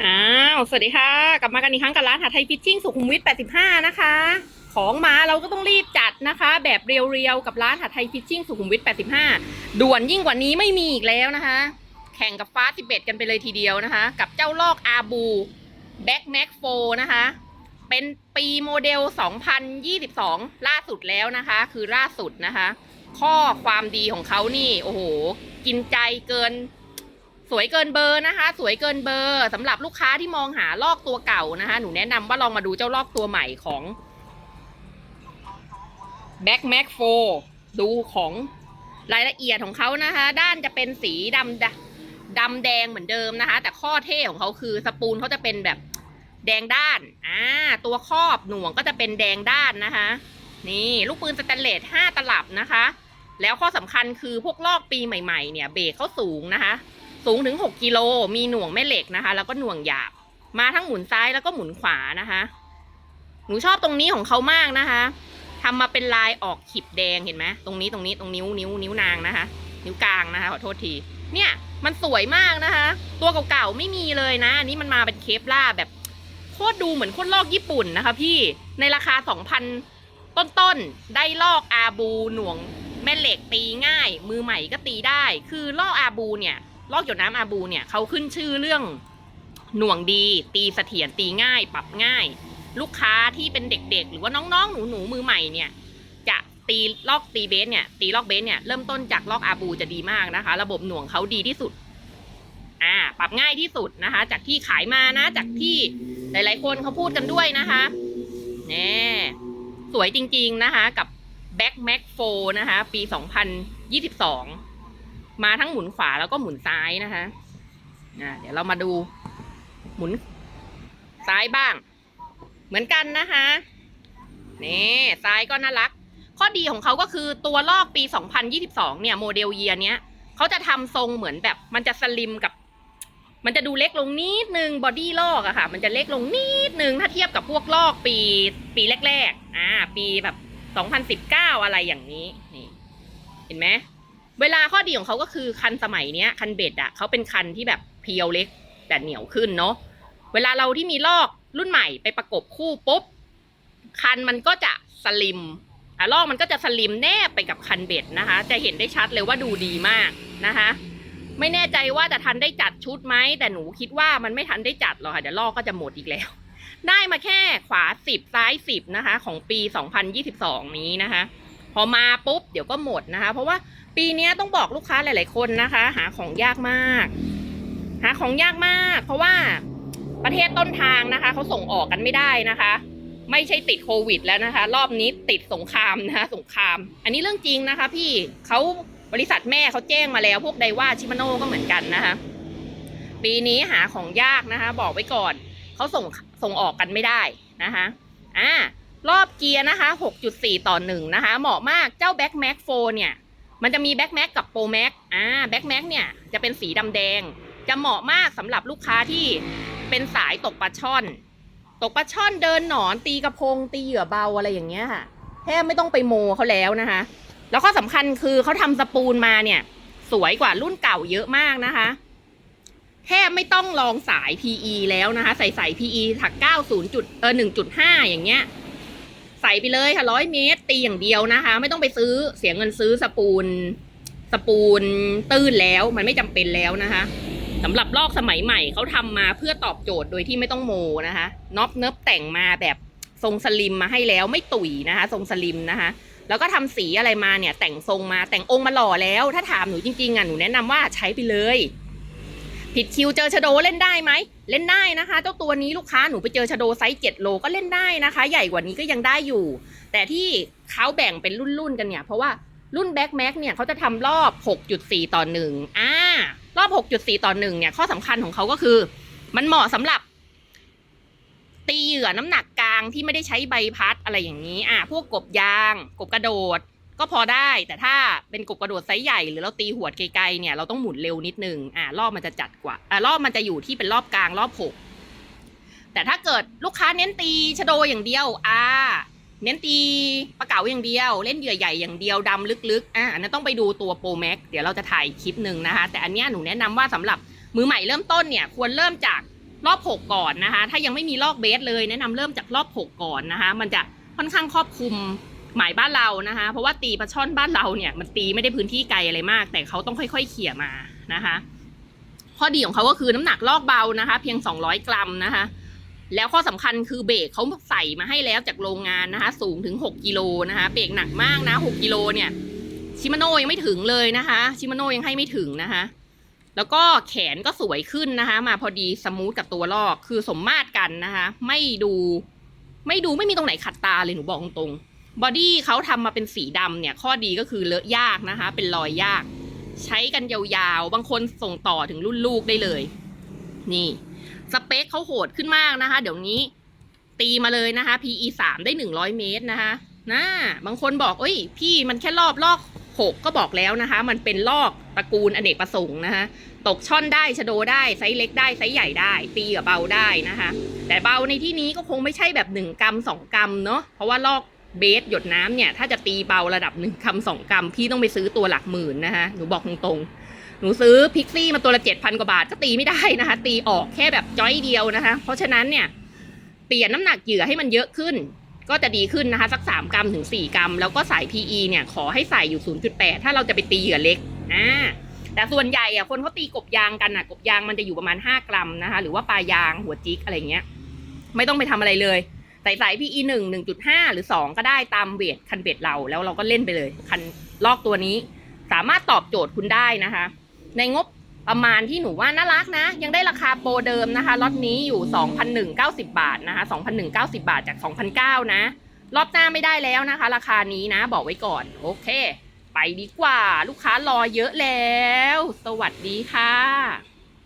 อ้าว สวัสดีค่ะ กลับมากันอีกครั้งกับร้านหาไทยฟิชชิ่งสุขุมวิท 85 นะคะ ของมาเราก็ต้องรีบจัดนะคะ แบบเรียวๆ กับร้านหาไทยฟิชชิ่งสุขุมวิท 85 ด่วนยิ่งกว่านี้ไม่มีอีกแล้วนะคะ แข่งกับฟ้าสิบเอ็ดกันไปเลยทีเดียวนะคะ กับเจ้าลอกอาบูแบ็กแม็กโฟนะคะ เป็นปีโมเดล 2022 ล่าสุดแล้วนะคะ คือล่าสุดนะคะ ข้อความดีของเขานี่ โอ้โห กินใจเกิน สวยเกินเบอร์นะคะ สวยเกินเบอร์สำหรับลูกค้าที่มองหาลอกตัวเก่านะคะ หนูแนะนำว่าลองมาดูเจ้าลอกตัวใหม่ของ Back Mac 4ดูของรายละเอียดของเขานะคะ ด้านจะเป็นสีดำดำดำแดงเหมือนเดิมนะคะ แต่ข้อเท่ของเขาคือสปูลเขาจะเป็นแบบแดงด้านอ่าตัวครอบหน่วงก็จะเป็นแดงด้านนะคะ นี่ลูกปืนสแตนเลส5ตลับนะคะ แล้วข้อสำคัญคือพวกลอกปีใหม่ ๆ เนี่ย เบรกเขาสูงนะคะ สูงถึง 6 กิโล มีหน่วงแม่เหล็กนะคะ แล้วก็หน่วงหยาบ มาทั้งหมุนซ้ายแล้วก็หมุนขวานะคะ หนูชอบตรงนี้ของเขามากนะคะทำมาเป็นลายออกขีบแดงเห็นไหมตรงนี้ตรงนี้ตรงนิ้วนิ้วนิ้วนางนะคะ นิ้วกลางนะคะขอโทษที เนี่ยมันสวยมากนะคะ ตัวเก่าๆไม่มีเลยนะ อันนี้มันมาเป็นเคปล่าแบบโคตรดูเหมือนโคตรลอกญี่ปุ่นนะคะ พี่ ในราคา 2,000 ต้นๆ ได้ลอกอาบูหน่วงแม่เหล็กตีง่าย มือใหม่ก็ตีได้ คือลอกอาบูเนี่ย ลอกหยดน้ำอาบูเนี่ยเขาขึ้นชื่อเรื่องหน่วงดี ตีเสถียรตีง่าย ปรับง่าย ลูกค้าที่เป็นเด็กๆ หรือว่าน้องๆ หนูๆมือใหม่เนี่ย จะตีลอกตีเบสเนี่ย ตีลอกเบสเนี่ยเริ่มต้นจากลอกอาบูจะดีมากนะคะ ระบบหน่วงเขาดีที่สุดอ่าปรับง่ายที่สุดนะคะ จากที่ขายมานะ จากที่หลายๆ คนเขาพูดกันด้วยนะคะแน่สวยจริงๆนะคะ กับ Back Mac 4นะคะ ปี 2022 มาทั้งหมุนขวาแล้วก็หมุนซ้ายนะคะเดี๋ยวเรามาดูหมุนซ้ายบ้าง เหมือนกันนะคะนี่ซ้ายก็น่ารัก ข้อดีของเขาก็คือตัวลอกปี 2022 เนี่ยโมเดลเยียเนี้ยเขาจะทำทรงเหมือนแบบ มันจะสลิมกับ มันจะดูเล็กลงนิดนึงบอดี้ลอกอะค่ะ มันจะเล็กลงนิดนึงถ้าเทียบกับพวกลอกปีปีแรกๆอ่าปีแบบ 2019 อะไรอย่างนี้นี่เห็นไหม เวลาข้อดีของเขาก็คือคันสมัยเนี้ยคันเบ็ดอะเขาเป็นคันที่แบบเพียวเล็ก แต่เหนียวขึ้นเนาะเวลาเราที่มีลอกรุ่นใหม่ไปประกบคู่ปุ๊บคันมันก็จะสลิมอะลอกมันก็จะสลิมแนบไปกับคันเบ็ดนะคะ จะเห็นได้ชัดเลยว่าดูดีมากนะคะ ไม่แน่ใจว่าจะทันได้จัดชุดไหมแต่หนูคิดว่ามันไม่ทันได้จัดหรอกค่ะเดี๋ยวลอกก็จะหมดอีกแล้ว ได้มาแค่ขวาสิบซ้ายสิบนะคะ ของปี2022นี้นะคะ พอมาปุ๊บเดี๋ยวก็หมดนะคะ เพราะว่า ปีนี้ต้องบอกลูกค้าหลาย ๆ คนนะคะ หาของยากมาก หาของยากมาก เพราะว่าประเทศต้นทางนะคะเขาส่งออกกันไม่ได้นะคะ ไม่ใช่ติดโควิดแล้วนะคะ รอบนี้ติดสงครามนะคะสงคราม อันนี้เรื่องจริงนะคะ พี่เขาบริษัทแม่เขาแจ้งมาแล้ว พวกไดว่าชิมาโน่ก็เหมือนกันนะคะ ปีนี้หาของยากนะคะ บอกไว้ก่อนเขาส่งส่งออกกันไม่ได้นะคะอ่ารอบเกียร์นะคะ 6.4 ต่อ1นะคะ เหมาะมากเจ้า Back Mac 4เนี่ย มันจะมี Back Mac กับ Pro Mac อ่า Back Mac เนี่ยจะเป็นสีดำแดง จะเหมาะมากสำหรับลูกค้าที่เป็นสายตกปลาช่อน ตกปลาช่อนเดินหนอนตีกระพง ตีเหยื่อเบาอะไรอย่างเงี้ยค่ะแทบไม่ต้องไปโมเขาแล้วนะคะ แล้วก็สำคัญคือเขาทำสปูลมาเนี่ย สวยกว่ารุ่นเก่าเยอะมากนะคะ แทบไม่ต้องลองสาย PE แล้วนะคะ ใส่ใส่ PE ถัก 90จุดเออ1.5 อย่างเงี้ย ใส่ไปเลยค่ะร้อยเมตร ตีอย่างเดียวนะคะ ไม่ต้องไปซื้อเสียเงินซื้อสปูลสปูลตื้นแล้วมันไม่จำเป็นแล้วนะคะสำหรับลอกสมัยใหม่เขาทำมาเพื่อตอบโจทย์โดยที่ไม่ต้องโมนะคะน็อปเนิบแต่งมาแบบทรงสลิมมาให้แล้วไม่ตุ๋ยนะคะ ทรงสลิมนะคะ แล้วก็ทำสีอะไรมาเนี่ยแต่งทรงมาแต่งองค์มาหล่อแล้ว ถ้าถามหนูจริงๆอะหนูแนะนำว่าใช้ไปเลย ผิดคิวเจอชะโดเล่นได้ไหม เล่นได้นะคะ เจ้าตัวนี้ลูกค้าหนูไปเจอชะโดไซส์7โลก็เล่นได้นะคะ ใหญ่กว่านี้ก็ยังได้อยู่ แต่ที่เขาแบ่งเป็นรุ่นๆกันเนี่ย เพราะว่ารุ่นแบ็กแม็กเนี่ยเขาจะทำรอบ 6.4 ต่อ1อ่ารอบ 6.4 ต่อ1เนี่ยข้อสำคัญของเขาก็คือ มันเหมาะสำหรับ ตีเหยื่อน้ำหนักกลางที่ไม่ได้ใช้ใบพัดอะไรอย่างนี้ อะพวกกบยาง กบกระโดด ก็พอได้ แต่ถ้าเป็นกบกระโดดไซส์ใหญ่หรือเราตีหัวไกลๆเนี่ยเราต้องหมุนเร็วนิดนึงอ่ารอบมันจะจัดกว่าอ่ารอบมันจะอยู่ที่เป็นรอบกลางรอบหกแต่ถ้าเกิดลูกค้าเน้นตีชะโดอย่างเดียวอ่าเน้นตีปลาเก๋าอย่างเดียว เล่นเหยื่อใหญ่อย่างเดียวดำลึกๆอะอันนั้นต้องไปดูตัวโปรแม็กเดี๋ยวเราจะถ่ายคลิปหนึ่งนะคะ แต่อันเนี้ยหนูแนะนำว่าสำหรับมือใหม่เริ่มต้นเนี่ยควรเริ่มจากรอบหกก่อนนะคะ ถ้ายังไม่มีลอกเบสเลยแนะนำเริ่มจากรอบหกก่อนนะคะ มันจะค่อนข้างครอบคลุม หมายบ้านเรานะคะ เพราะว่าตีปลาช่อนบ้านเราเนี่ยมันตีไม่ได้พื้นที่ไกลอะไรมาก แต่เขาต้องค่อย ๆ เขี่ยมานะคะ ข้อดีของเขาก็คือน้ำหนักลอกเบานะคะ เพียง 200 กรัมนะคะ แล้วข้อสำคัญคือเบรกเขาใส่มาให้แล้วจากโรงงานนะคะ สูงถึง 6กิโลนะคะเบรกหนักมากนะ6กิโลเนี่ยชิมาโน่ยังไม่ถึงเลยนะคะชิมาโน่ยังให้ไม่ถึงนะคะแล้วก็แขนก็สวยขึ้นนะคะ มาพอดีสมูทกับตัวลอกคือสมมาตรกันนะคะ ไม่ดู ไม่ดูไม่มีตรงไหนขัดตาเลยหนูบอกตรงๆ บอดี้เขาทำมาเป็นสีดำเนี่ย ข้อดีก็คือเลอะยากนะคะ เป็นรอยยาก ใช้กันยาวๆ บางคนส่งต่อถึงรุ่นลูกได้เลย นี่ สเปคเขาโหดขึ้นมากนะคะ เดี๋ยวนี้ ตีมาเลยนะคะ PE สามได้หนึ่งร้อยเมตรนะคะนะบางคนบอกเอ้ย พี่มันแค่รอบลอกหกก็บอกแล้วนะคะ มันเป็นลอกตระกูลอเนกประสงค์นะคะตกช่อนได้ชะโดได้ไซส์เล็กได้ไซส์ใหญ่ได้ ตีกับเบาได้นะคะ แต่เบาในที่นี้ก็คงไม่ใช่แบบหนึ่งกรัมสองกรัมเนาะเพราะว่าลอก เบสหยดน้ำเนี่ย ถ้าจะตีเบาระดับหนึ่งกรัมสองกรัมพี่ต้องไปซื้อตัวหลักหมื่นนะคะหนูบอกตรงๆ หนูซื้อพิกซี่มาตัวละเจ็ดพันกว่าบาทก็ตีไม่ได้นะคะ ตีออกแค่แบบจ้อยเดียวนะคะ เพราะฉะนั้นเนี่ย เปลี่ยนน้ำหนักเหยื่อให้มันเยอะขึ้น ก็จะดีขึ้นนะคะ สัก 3 กรัมถึง 4 กรัม แล้วก็สาย PE เนี่ยขอให้ใส่อยู่ 0.8 ถ้าเราจะไปตีเหยื่อเล็กอ่าแต่ส่วนใหญ่อะคนเขาตีกบยางกันอะกบยางมันจะอยู่ประมาณ 5 กรัมนะคะ หรือว่าปลายางหัวจิกอะไรเงี้ย ไม่ต้องไปทำอะไรเลย ใส่สาย PE 1 1.5หนึ่งจุดห้าหรือ2ก็ได้ตามเวทคันเบ็ดเราแล้วเราก็เล่นไปเลย คันลอกตัวนี้ สามารถตอบโจทย์คุณได้นะคะ ในงบประมาณที่หนูว่าน่ารักนะ ยังได้ราคาโปรเดิมนะคะล็อตนี้อยู่ 2,190 บาทนะคะ2,190 บาทจาก 2,009นะรอบหน้าไม่ได้แล้วนะคะ ราคานี้นะบอกไว้ก่อน โอเค ไปดีกว่า ลูกค้ารอเยอะแล้ว สวัสดีค่ะ